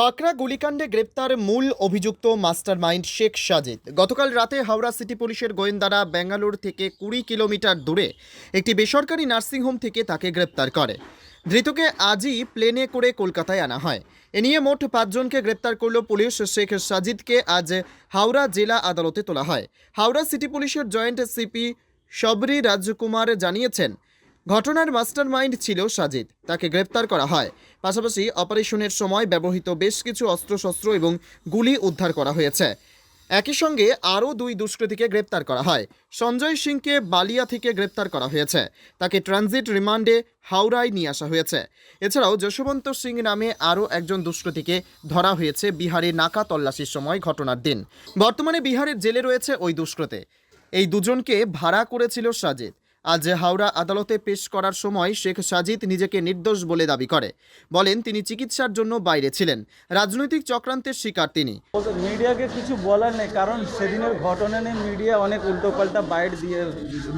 বাঁকড়া গুলিকাণ্ডে গ্রেপ্তার মূল অভিযুক্ত মাস্টারমাইন্ড শেখ সাজিদ। গতকাল রাতে হাওড়া সিটি পুলিশের গোয়েন্দারা ব্যাঙ্গালোর থেকে কুড়ি কিলোমিটার দূরে একটি বেসরকারি নার্সিংহোম থেকে তাকে গ্রেপ্তার করে। ধৃতকে আজই প্লেনে করে কলকাতায় আনা হয়। এ নিয়ে মোট পাঁচজনকে গ্রেপ্তার করল পুলিশ। শেখ সাজিদকে আজ হাওড়া জেলা আদালতে তোলা হয়। Howrah city police joint CP Shabari Rajkumar জানিয়েছেন, ঘটনার মাস্টারমাইন্ড ছিল সাজিদ। তাকে গ্রেপ্তার করা হয়। পাশাপাশি অপারেশনের সময় ব্যবহৃত বেশ কিছু অস্ত্রশস্ত্র এবং গুলি উদ্ধার করা হয়েছে। একই সঙ্গে আরও দুই দুষ্কৃতীকে গ্রেপ্তার করা হয়। সঞ্জয় সিংকে বালিয়া থেকে গ্রেপ্তার করা হয়েছে। তাকে ট্রানজিট রিমান্ডে হাওড়ায় নিয়ে আসা হয়েছে। এছাড়াও যশবন্ত সিং নামে আরও একজন দুষ্কৃতীকে ধরা হয়েছে বিহারে নাকা তল্লাশির সময় ঘটনার দিন। বর্তমানে বিহারের জেলে রয়েছে ওই দুষ্কৃতে। এই দুজনকে ভাড়া করেছিল সাজিদ। আজ হাওড়া আদালতে পেশ করার সময় শেখ সাজিদ নিজেকে নির্দোষ বলে দাবি করে। বলেন তিনি চিকিৎসার জন্য বাইরে ছিলেন। রাজনৈতিক চক্রান্তের শিকার তিনি। মিডিয়াকে কিছু বলার নেই কারণ সেদিনের ঘটনা নিয়ে মিডিয়া অনেক উল্টোপাল্টা বাইট দিয়ে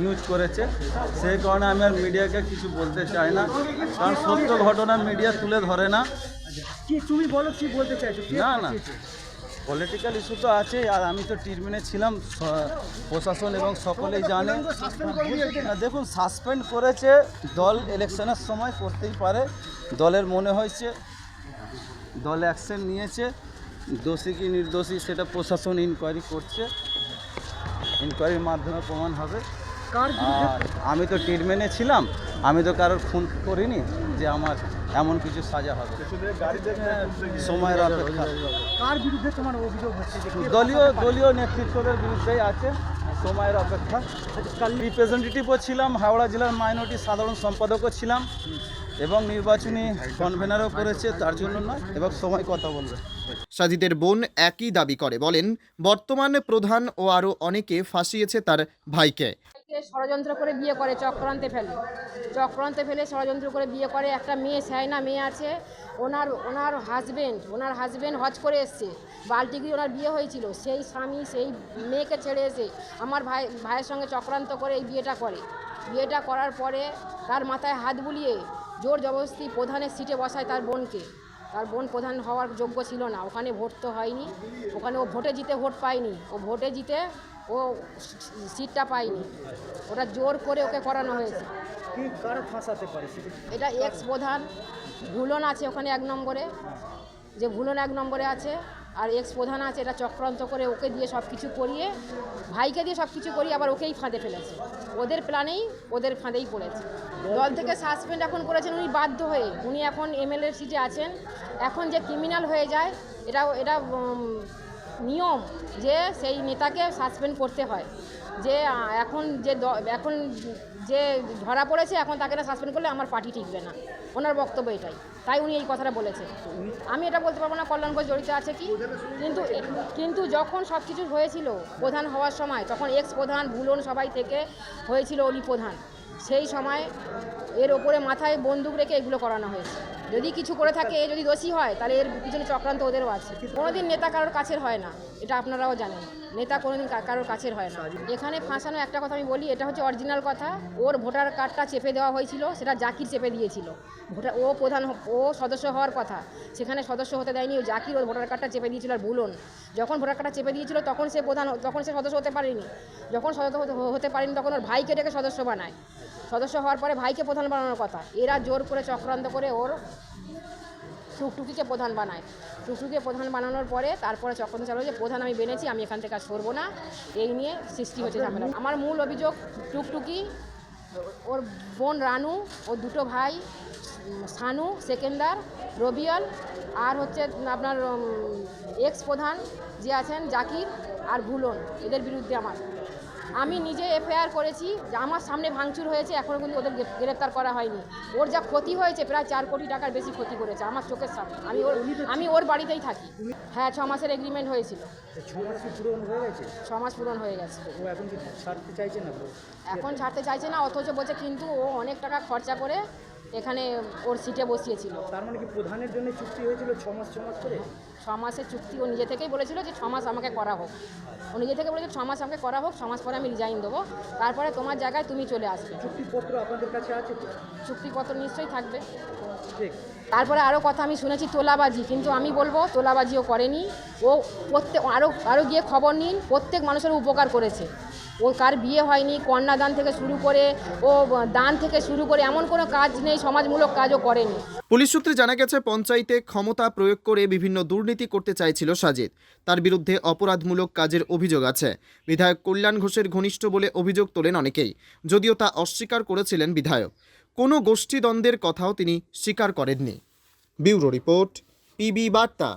নিউজ করেছে। সেই কারণে আমি আর মিডিয়াকে কিছু বলতে চাই না কারণ সত্য ঘটনা মিডিয়া তুলে ধরে না। কি তুমি বলো কি বলতে চাইছো? না না? পলিটিক্যাল ইস্যু তো আছেই আর আমি তো ট্রিটমেন্টে ছিলাম প্রশাসন এবং সকলেই জানে। দেখুন সাসপেন্ড করেছে দল ইলেকশনের সময় করতেই পারে। দলের মনে হয়েছে দল অ্যাকশন নিয়েছে। দোষী কি নির্দোষী সেটা প্রশাসন ইনকোয়ারি করছে। ইনকোয়ারির মাধ্যমে প্রমাণ হবে। আর আমি তো ট্রিটমেন্টে ছিলাম আমি তো কারোর খুন করিনি যে আমার এমন কিছু সাজা হবে। সময়ের অপেক্ষা। কার বিরুদ্ধে তোমার অভিযোগ হচ্ছে? দলীয় দলীয় নেতৃত্বের বিরুদ্ধেই আছে সময়ের অপেক্ষা। রিপ্রেজেন্টেটিভও ছিলাম হাওড়া জেলার মাইনরিটি সাধারণ সম্পাদকও ছিলাম এবং নির্বাচনী কনভেনারও করেছে তার জন্য নয় এবং সময় কথা বলবে। সাজিদের বোন একই দাবি করে বলেন বর্তমান প্রধান ও আরও অনেকে ফাঁসিয়েছে তার ভাইকে। কে ষড়যন্ত্র করে বিয়ে করে, চক্রান্তে ফেলে। চক্রান্তে ফেলে, ষড়যন্ত্র করে বিয়ে করে। একটা মেয়ে সাইনা মেয়ে আছে, ওনার ওনার হাজবেন্ড ওনার হাজবেন্ড হজ করে এসছে। বালটিগিরি ওনার বিয়ে হয়েছিল। সেই স্বামী, সেই মেয়েকে ছেড়ে এসে আমার ভাই, ভাইয়ের সঙ্গে চক্রান্ত করে এই বিয়েটা করে। বিয়েটা করার পরে তার মাথায় হাত বুলিয়ে জোর জবরদস্তি প্রধানের সিটে বসায় তার বোনকে। তার বোন প্রধান হওয়ার যোগ্য ছিল না ওখানে ভোট তো হয়নি। ওখানে ও ভোটে জিতে ভোট পায়নি। ও ভোটে জিতে ও সিটটা পায়নি। ওটা জোর করে ওকে করানো হয়েছে। এটা এক্স প্রধান ভুলন আছে ওখানে এক নম্বরে। যে ভুলন এক নম্বরে আছে আর এক্স প্রধান আছে, এটা চক্রান্ত করে ওকে দিয়ে সব কিছু করিয়ে, ভাইকে দিয়ে সব কিছু করিয়ে আবার ওকেই ফাঁদে ফেলেছে। ওদের প্ল্যানেই, ওদের ফাঁদেই পড়েছে। দল থেকে সাসপেন্ড এখন করেছেন উনি বাধ্য হয়ে। উনি এখন এমএলএ সিটে আছেন। এখন যে ক্রিমিনাল হয়ে যায় এটা এটা নিয়ম যে সেই নেতাকে সাসপেন্ড করতে হয়। যে এখন যে এখন যে ধরা পড়েছে, এখন তাকে না সাসপেন্ড করলে আমার পার্টি টিকবে না। ওনার বক্তব্য এটাই। তাই উনি এই কথাটা বলেছে আমি এটা বলতে পারব না, কল্যাণ ঘোষ জড়িত আছে কি? কিন্তু কিন্তু যখন সব কিছু হয়েছিল প্রধান হওয়ার সময়, তখন এক্স প্রধান ভুলন সবাই থেকে হয়েছিল অলি প্রধান। সেই সময় এর ওপরে মাথায় বন্দুক রেখে এগুলো করানো হয়েছে। যদি কিছু করে থাকে, যদি দোষী হয়, তাহলে এর পিছনে চক্রান্ত ওদেরও আছে। কোনোদিন নেতা কারোর কাছের হয় না, এটা আপনারাও জানেন। নেতা কোনোদিন কারোর কাছের হয় না। এখানে ফাঁসানো একটা কথা আমি বলি, এটা হচ্ছে অরিজিনাল কথা। ওর ভোটার কার্ডটা চেপে দেওয়া হয়েছিল, সেটা জাকির চেপে দিয়েছিল। ভোটার, ও প্রধান ও সদস্য হওয়ার কথা। সেখানে সদস্য হতে দেয়নি, ও জাকির ওর ভোটার কার্ডটা চেপে দিয়েছিল আর ভুলন যখন ভোটার কার্ডটা চেপে দিয়েছিল, তখন সে প্রধান, তখন সে সদস্য হতে পারেনি। যখন সদস্য হতে পারেনি, তখন ওর ভাইকে ডেকে সদস্য বানায়। সদস্য হওয়ার পরে ভাইকে প্রধান বানানোর কথা। এরা জোর করে চক্রান্ত করে ওর টুকটুকিকে প্রধান বানায়। টুকটুকিকে প্রধান বানানোর পরে তারপরে চক্রান্ত চালু যে প্রধান আমি বেনেছি, আমি এখান থেকে আর সরবো না। এই নিয়ে সৃষ্টি হচ্ছে ঝামেলা। আমার মূল অভিযোগ, টুকটুকি, ওর বোন রানু ওর দুটো ভাই সানু, সেকেন্ডার, রবিয়াল, আর হচ্ছে আপনার এক্স প্রধান যে আছেন, জাকির আর ভুলন, এদের বিরুদ্ধে আমার। আমি নিজে এফআইআর করেছি যে আমার সামনে ভাঙচুর হয়েছে এখনও কিন্তু ওদের গ্রেপ্তার গ্রেফতার করা হয়নি। ওর যা ক্ষতি হয়েছে প্রায় চার কোটি টাকার বেশি ক্ষতি করেছে আমার চোখের সামনে। আমি ওর আমি ওর বাড়িতেই থাকি। হ্যাঁ ছ মাসের এগ্রিমেন্ট হয়েছিল। ছ মাস পূরণ হয়ে গেছে। এখন ছাড়তে চাইছে না অথচ বলছে কিন্তু ও অনেক টাকা খরচা করে এখানে ওর সিটে বসিয়েছিল। তার মানে কি প্রধানের জন্য চুক্তি হয়েছিল ছ মাস ছ মাস করে? ছ মাসের চুক্তি ও নিজে থেকেই বলেছিল যে ছ মাস আমাকে করা হোক। ও নিজে থেকে বলেছিল ছ মাস আমাকে করা হোক ছ মাস পরে আমি রিজাইন দেবো। তারপরে তোমার জায়গায় তুমি চলে আসবে। চুক্তিপত্র আপনাদের কাছে আছে চুক্তিপত্র নিশ্চয়ই থাকবে। ঠিক। তারপরে আরও কথা আমি শুনেছি তোলাবাজি। কিন্তু আমি বলব তোলাবাজিও করেনি। ও প্রত্যেক আরও আরও গিয়ে খবর নিন প্রত্যেক মানুষের উপকার করেছে। ও কার বিয়ে হয়নি কন্যাদান থেকে শুরু করে ও দান থেকে শুরু করে এমন কোনো কাজ নেই সমাজমূলক কাজও করেনি। পুলিশ সূত্রে জানা গেছে পঞ্চায়েতে ক্ষমতা প্রয়োগ করে বিভিন্ন দুর্নীতি করতে চাইছিল সাজিদ। তার বিরুদ্ধে অপরাধমূলক কাজের অভিযোগ আছে। বিধায়ক কল্যাণ ঘোষের ঘনিষ্ঠ বলে অভিযোগ তোলেন অনেকেই যদিও তা অস্বীকার করেছিলেন বিধায়ক। কোনো গোষ্ঠীদ্বন্দ্বের কথাও তিনি স্বীকার করেননি। ব্যুরো রিপোর্ট পিবি বার্তা।